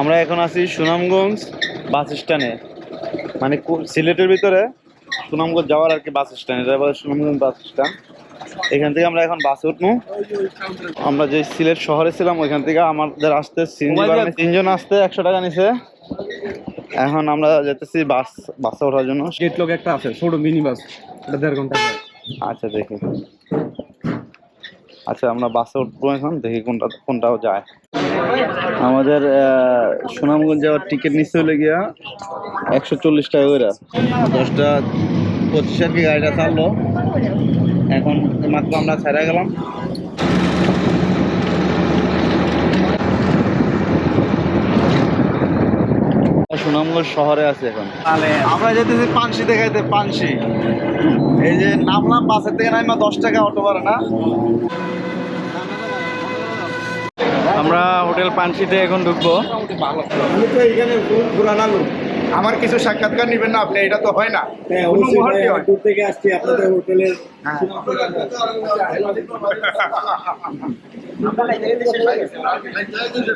আমরা এখন আছি সুনামগঞ্জ বাস স্ট্যান্ডে। মানে সিলেটের ভিতরে সুনামগঞ্জ যাওয়ার আর কি বাস স্ট্যান্ড এটা বলে সুনামগঞ্জ বাস স্ট্যান্ড। এখান থেকে আমরা এখন বাসে উঠবো। আমরা যে সিলেট শহরে ছিলাম ওইখান থেকে আমাদের আসতে তিনজন আসতে একশো টাকা নিছে। এখন আমরা যেতেছি বাস বাসে ওঠার জন্য। গেট লোক একটা আছে ছোট মিনি বাস এটা দেড় ঘণ্টা আচ্ছা দেখি। আচ্ছা আমরা বাসে উঠবো এখন, দেখি কোনটা, কোনটাও যায়। আমাদের সুনামগঞ্জ যাওয়ার টিকিট নিচ্ছে হলে গিয়া একশো চল্লিশ টাকা করে। দশটা পঁচিশ কি গাড়িটা ছাড়লো এখন মাত্র আমরা ছেড়ে গেলাম। সুনামগঞ্জ শহরে আছে এখন। আমরা যেতেছি পানসি দেখাইতে, পানসি। এই যে নামলাম বাসের থেকে নামা দশ টাকা অটো ভাড়া না? আমরা হোটেল পানসিতে এখন ঢুকবো। আমার কিছু সাক্ষাৎকার নেবেন না আপনি এটা তো হয় না। হ্যাঁ হয়। দূর থেকে আসছি আপনাদের হোটেলের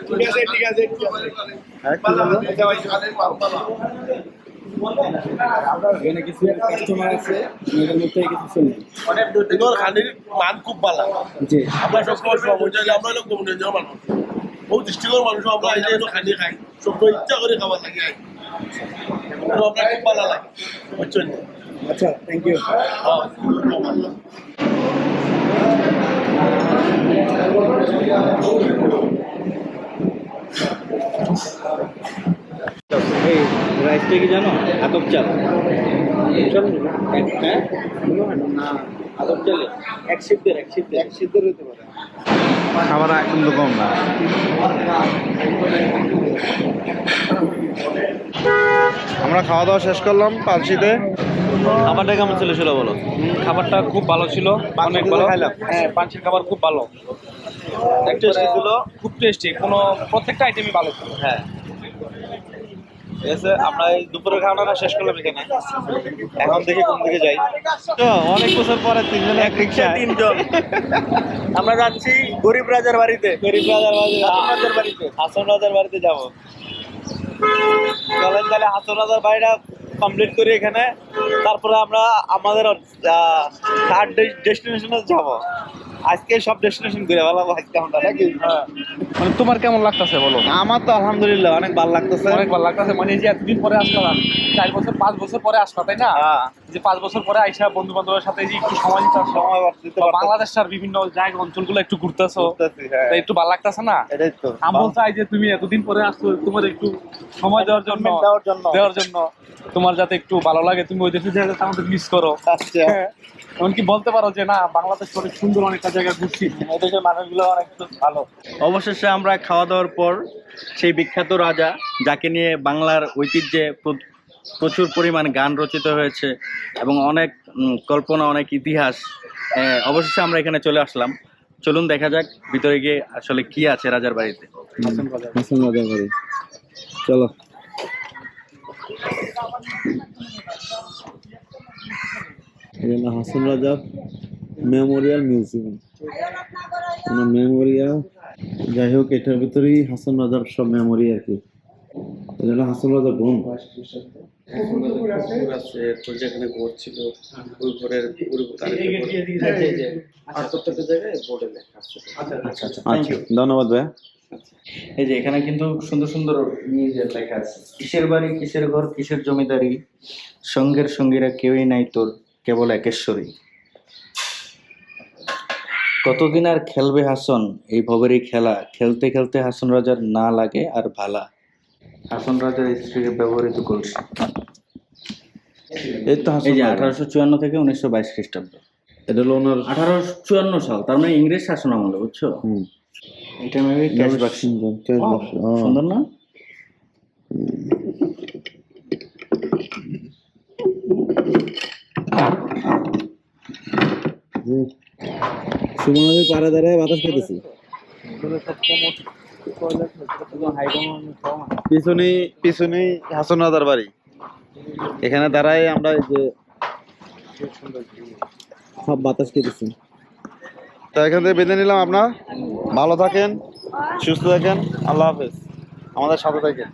ঠিক আছে ঠিক আছে এখানে কিছু কাস্টমার আছে ওদের মধ্যে কিছু শুনবেন এগুলোর খানির মান খুব ভালো জি। আমরা সবসময় সময় চাইলে আমরা লোক কমনে যাওয়া মানুষ। বহু দৃষ্টিকর মানুষ আমরা এই যে খানি খাই। সবসময় ইচ্ছা করে খাবার লাগে আই আমরা খুব ভালো লাগে বুঝছেন? আচ্ছা থ্যাংক ইউ রাইসটা কি জানো? আতপ চাল। হ্যাঁ? আতপ চালে এক সিদ্ধের এক সিদ্ধের এক সিদ্ধের হতে পারে। খাবার কিন্তু কম না। আমরা খাওয়া দাওয়া শেষ করলাম পালসিতে। খাবারটা কেমন ছিল সেটা বলো। খাবারটা খুব ভালো ছিল অনেক ভালো। খাইলাম। হ্যাঁ পাঞ্চির খাবার খুব ভালো। টেস্টি ছিল। খুব টেস্টি কোনো প্রত্যেকটা আইটেমই ভালো ছিল। হ্যাঁ। ঠিক আছে আমরা এই দুপুরের খাওয়াটা শেষ করলাম এখানে। এখন দেখি কোন দিকে যাই। তো অনেক বছর পরে তিনজন এক রিক্সা। তিনজন। আমরা যাচ্ছি গরিব রাজার বাড়িতে। গরিব রাজার বাড়িতে রাজার বাড়িতে। হাসন রাজার বাড়িতে যাব। চলেন তাহলে হাসন রাজার বাড়িটা কমপ্লিট করি এখানে। তারপরে আমরা আমাদের থার্ড ডেস্টিনেশনে যাব। আজকে সব ডেস্টিনেশন ঘুরে ভালো আজকে আমরা নাকি? মানে তোমার কেমন লাগতেছে বলো? আমার তো আলহামদুলিল্লাহ অনেক ভালো লাগতেছে। অনেক ভালো লাগতেছে। মানে যে এতদিন পরে আসলাম চার বছর পাঁচ বছর পরে তাই না? হ্যাঁ। যে পাঁচ বছর পরে আইসা বন্ধু বান্ধবের সাথে যে একটু সময় দিতে সময়। বাংলাদেশের বিভিন্ন জায়গা অঞ্চলগুলো একটু ঘুরতেছো হ্যাঁ। একটু ভালো লাগতেছে না? এটাই তো। আমি চাই যে তুমি এতদিন পরে আসছো তোমার একটু সময় দেওয়ার জন্য দেওয়ার জন্য। দেওয়ার জন্য তোমার যাতে একটু ভালো লাগে তুমি ওই দেশের জায়গাতে আমাদের মিস করো। আচ্ছা। হ্যাঁ। এমনকি বলতে পারো যে না বাংলাদেশ অনেক সুন্দর অনেকটা জায়গা ঘুরছি। এদেশের মানুষগুলো অনেক ভালো। অবশেষে আমরা খাওয়া দাওয়ার পর সেই বিখ্যাত রাজা যাকে নিয়ে বাংলার ঐতিহ্যে প্রচুর পরিমাণ গান রচিত হয়েছে এবং অনেক কল্পনা অনেক ইতিহাস আহ, অবশেষে আমরা এখানে চলে আসলাম। চলুন দেখা যাক ভিতরে গিয়ে আসলে কি আছে রাজার বাড়িতে। হাসান রাজার বাড়ি। চলো। এখানে হাসান রাজা মেমোরিয়াল মিউজিয়াম মানে মেমোরিয়াল যাই হোক এটার ভিতরেই হাসান রাজার সব মেমোরি আর কি। এটা হাসান রাজার বোন যেখানে ঘুরছিল ওই ঘরের আচ্ছা ধন্যবাদ ভাইয়া। এই যে এখানে কিন্তু সুন্দর সুন্দর ইংরেজির লেখা আছে। কিসের বাড়ি কিসের ঘর কিসের জমিদারি? সঙ্গের সঙ্গীরা কেউই নাই তোর কেবল একেশ্বরী কতদিন আর খেলবে হাসন? এই ভবেরই খেলা। খেলতে খেলতে হাসন রাজার না লাগে আর ভালা। হাসন রাজার স্ত্রীর ব্যবহৃত কলসি এই তো হাসান এই যে আঠারোশো চুয়ান্ন থেকে উনিশশো বাইশ খ্রিস্টাব্দ। এটা হলো ওনার আঠারোশো চুয়ান্ন সাল তার মানে ইংরেজ শাসন আমলে বুঝছ? এটা মেবি ক্যাশ বাক্স সুন্দর, ক্যাশ বাক্স, ও। না? হুম। সুমন নদীর পাড়ে দাঁড়ায় বাতাস পেতেছি পিছনেই পিছনেই হাসন রাজার বাড়ি। এখানে দাঁড়াই আমরা যে সব বাতাস পেতেছি তো এখান থেকে বেঁধে নিলাম আপনার। ভালো থাকেন সুস্থ থাকেন আল্লাহ হাফেজ। আমাদের সাথে থেকে